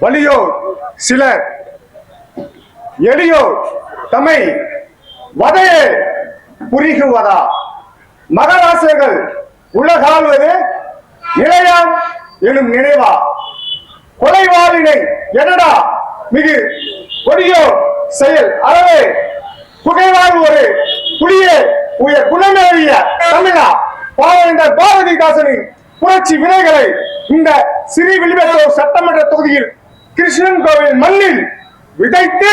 வலியோர் சிலர் எளியோர் தம்மை வதையே புரிகுவதா? மகராசர்கள் உலகாள்வது இளையாம் எனும் நினைவா? கொலைவாளினை என்னடா மிகு கொடியோ செயல்? அறவே புகைவாழ் ஒரு புலியே உயர் குணமேறிய தமிழா? பாவேந்தர் பாரதிதாசனின் புரட்சி வினைகளை இந்த சிறி விளிவத்தூர் சட்டமன்ற தொகுதியில் கிருஷ்ணன் கோவில் மண்ணில் விதைத்து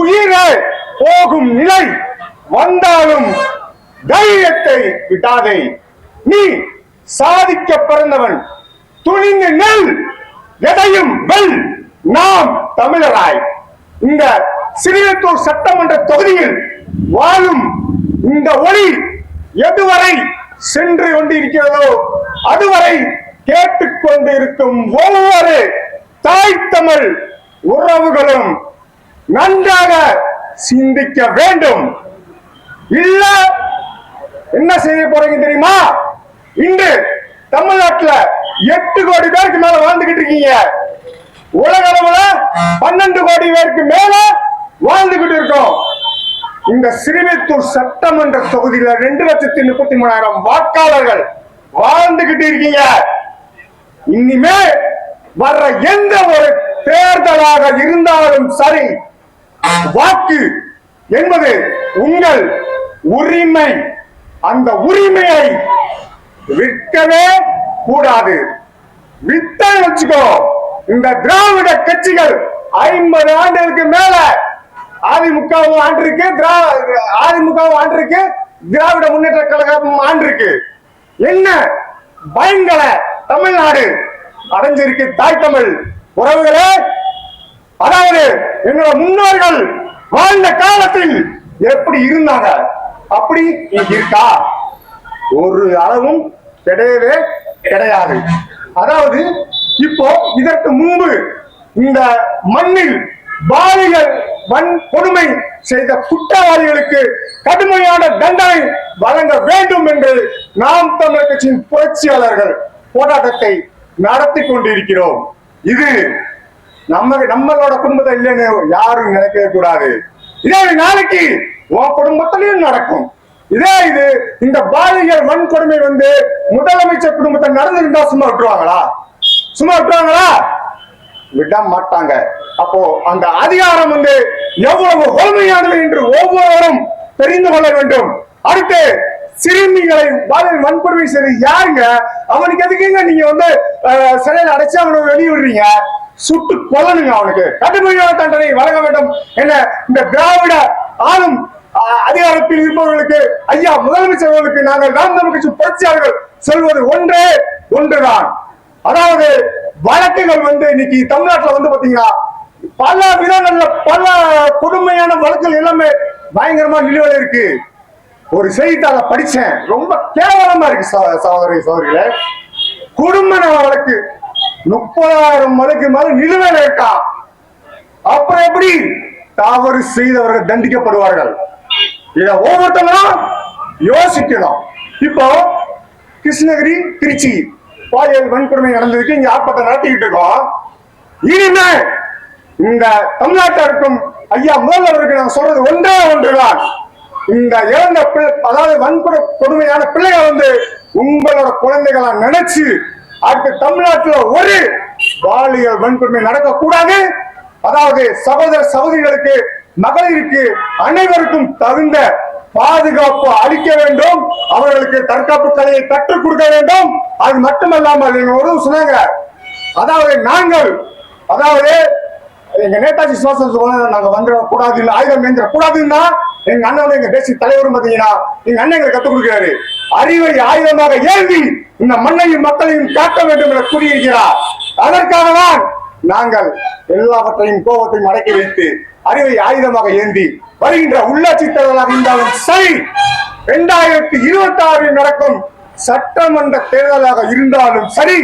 உயிரை போகும் நிலை வந்தாலும் தைரியத்தை விட்டாதே. நீ சாதிக்க பிறந்தவன். துணிந்து நெல் எதையும் வெல். நாம் தமிழராய். இந்த சிறியத்தூர் சட்டமன்ற தொகுதியில் வாழும் இந்த ஒளி எதுவரை சென்று கொண்டிருக்கிறதோ அதுவரை கேட்டுக்கொண்டிருக்கும் ஒவ்வொரு தாய் தமிழ் உறவுகளும் நன்றாக சிந்திக்க வேண்டும். இல்ல என்ன செய்ய போறீங்க தெரியுமா? இன்று தமிழ்நாட்டில் எட்டு கோடி பேருக்கு மேல வாழ்ந்துகிட்டு இருக்கீங்க. உலக அளவுல பன்னெண்டு கோடி பேருக்கு மேல வாழ்ந்துகிட்டு இருக்கோம். இந்த சிறுமித்தூர் சட்டமன்ற தொகுதியில ரெண்டு லட்சத்தி முப்பத்தி மூணாயிரம் வாக்காளர்கள் வாழ்ந்துகிட்டு இருக்கீங்க. இனிமே வர்ற எந்த ஒரு தேர்தலாக இருந்தாலும் சரி வாக்கு என்பது உங்கள் உரிமை. அந்த உரிமையை விற்கவே கூடாது. வித்தை வச்சுக்கோ இந்த திராவிட கட்சிகள் ஐம்பது ஆண்டுகளுக்கு மேல அதிமுகவும் ஆண்டிருக்கு அதிமுகவும் ஆண்டிருக்கு திராவிட முன்னேற்ற கழகம் ஆண்டிருக்கு. என்ன பயங்கர தமிழ்நாடு அடைஞ்சிருக்கு தாய் தமிழ். உறவுகளே அதாவது எங்களோட முன்னோர்கள் வாழ்ந்த காலத்தில் எப்படி இருந்தாங்க? அப்படி இருக்கா? ஒரு அளவும் கிடையவே கிடையாது. அதாவது இப்போ இதற்கு முன்பு இந்த மண்ணில் பாலியல் வன் கொடுமை செய்த குற்றவாளிகளுக்கு கடுமையான தண்டனை வழங்க வேண்டும் என்று நாம் தமிழர் கட்சியின் புரட்சியாளர்கள் போராட்டத்தை நடத்தி கொண்டிருக்கிறோம் இது நம்ம நம்மளோட குடும்பத்தை இல்லைன்னு யாரும் நினைக்கவே கூடாது. இதே நாளைக்கு உன் குடும்பத்திலையும் நடக்கும். இதே இது இந்த பாலியல் வன்கொடுமை வந்து முதலமைச்சர் குடும்பத்தை நடந்திருந்தா சும்மா விட்டுருவாங்களா? சும்மா விட்டுருவாங்களா? விட மாட்டாங்க. அப்போ அந்த அதிகாரம் வந்து எவ்வளவு கொடுமையானது என்று ஒவ்வொருவரும் தெரிந்து கொள்ள வேண்டும். அடுத்து சிறுமிகளை பாலியல் வன்கொடுமை செய்து யாருங்க? அவனுக்கு எதுக்குங்க நீங்க வந்து அஹ், அடைச்சு அவனை வெளியிடுறீங்க சுட்டு கொல்லணுங்க அவனுக்கு. கடுமையான தண்டனை வழங்க வேண்டும் என இந்த திராவிட ஆளும் அஹ், அதிகாரத்தில் இருப்பவர்களுக்கு ஐயா முதலமைச்சர்களுக்கு நாங்கள் நாம் தமிழ் புரட்சியாளர்கள் சொல்வது ஒன்றே ஒன்றுதான். அதாவது வழக்குகள் வந்து இன்னைக்கு தமிழ்நாட்டுல வந்து பாத்தீங்கன்னா பல விதங்கள்ல பல கொடுமையான வழக்குகள் எல்லாமே பயங்கரமா நிலுவையில் இருக்கு. ஒரு செய்தித்தாள படிச்சேன். ரொம்ப கேவலமா இருக்கு சகோதரி சகோதரிகளே. குடும்ப நல வழக்கு. முப்பதாயிரம் வழக்கு மேல நிலுவையில் இருக்கா? அப்புறம் எப்படி? தவறு செய்தவர்கள் தண்டிக்கப்படுவார்கள். இத ஒவ்வொருத்தவங்களும் யோசிக்கணும். இப்போ கிருஷ்ணகிரி திருச்சி பாலியல் வன்கொடுமை நடந்ததுக்கு இங்க ஆர்ப்பாட்டம் நடத்திக்கிட்டு இருக்கோம். இனிமே இந்த தமிழ்நாட்டில் இருக்கும் ஐயா முதல்வருக்கு நான் சொல்றது ஒன்றே ஒன்றுதான். இந்த இறந்த பிள்ளை- அதாவது வன்கொடு கொடுமையான பிள்ளைகள் வந்து உங்களோட குழந்தைகளா நினைச்சு அடுத்து தமிழ்நாட்டுல ஒரு பாலியல் வன்கொடுமை நடக்கக்கூடாது. அதாவது சகோதர சகோதரிகளுக்கு மகளிருக்கு அனைவருக்கும் தகுந்த பாதுகாப்பு அளிக்க வேண்டும். அவர்களுக்கு தற்காப்பு கலையை கற்றுக் கொடுக்க வேண்டும். அது மட்டுமல்லாமல் எங்க ஒரு சொன்னாங்க. அதாவது நாங்கள் அதாவது எங்க நேதாஜி சுவாசம் சொல்ல நாங்க வந்துட கூடாது இல்லை ஆயுதம் ஏந்திர கூடாதுன்னா எங்க அண்ணன் எங்க தேசிய தலைவரும் பாத்தீங்கன்னா எங்க அண்ணன் எங்களுக்கு கத்துக் கொடுக்கிறாரு. அறிவை ஆயுதமாக ஏந்தி இந்த மண்ணையும் மக்களையும் காக்க வேண்டும் என கூறியிருக்கிறார். அதற்காக தான் நாங்கள் எல்லாவற்றையும் கோபத்தையும் அடக்கி வைத்து அறிவை ஆயுதமாக ஏந்தி வருகின்ற உள்ளாட்சி தேர்தலாக இருந்தாலும் சரி இரண்டாயிரத்தி இருபத்தி ஆறில் நடக்கும் சட்டமன்ற தேர்தலாக இருந்தாலும் சரி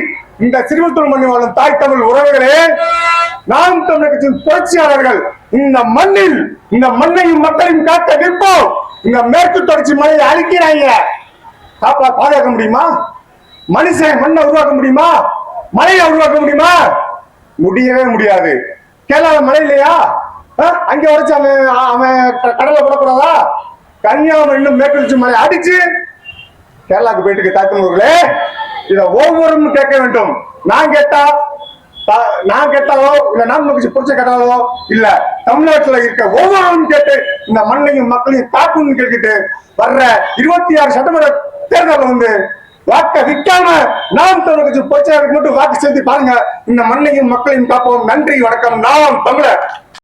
இந்த சிறுவத்தூர் மண்ணி வாழும் தாய் தமிழ் உறவுகளே நாம் தமிழர் கட்சியின் புரட்சியாளர்கள் இந்த மண்ணில் இந்த மண்ணையும் மக்களையும் காக்க நிற்போம். இந்த மேற்கு தொடர்ச்சி மலையை அழிக்கிறாங்க. காப்பா பாதுகாக்க முடியுமா? மனுஷன் மண்ணை உருவாக்க முடியுமா? மலையை உருவாக்க முடியுமா? முடியவே முடியாது. கேரளால மழை இல்லையா? ஆ? அங்க உரைச்சு அவன் அவன் கடலை போடக்கூடாதா? கன்னியாகுமரி இன்னும் மேற்கொழிச்சு மலை அடிச்சு கேரளாக்கு போயிட்டு தாக்குனவர்களே இதை ஒவ்வொருவரும் கேட்க வேண்டும். நான் கேட்டா நான் கேட்டாலோ இல்ல நான் மகிழ்ச்சி புடிச்ச கேட்டாலோ இல்ல தமிழ்நாட்டுல இருக்க ஒவ்வொருவரும் கேட்டு இந்த மண்ணையும் மக்களையும் காக்கணும்னு கேட்டுட்டு வர்ற இருபத்தி ஆறு சட்டமன்ற தேர்தல் வந்து வாக்க விற்காம நாம் தமிழ் கட்சி மட்டும் வாக்கு செலுத்தி பாருங்க. இந்த மண்ணையும் மக்களையும் காப்போம். நன்றி வணக்கம். நாம் தமிழர்.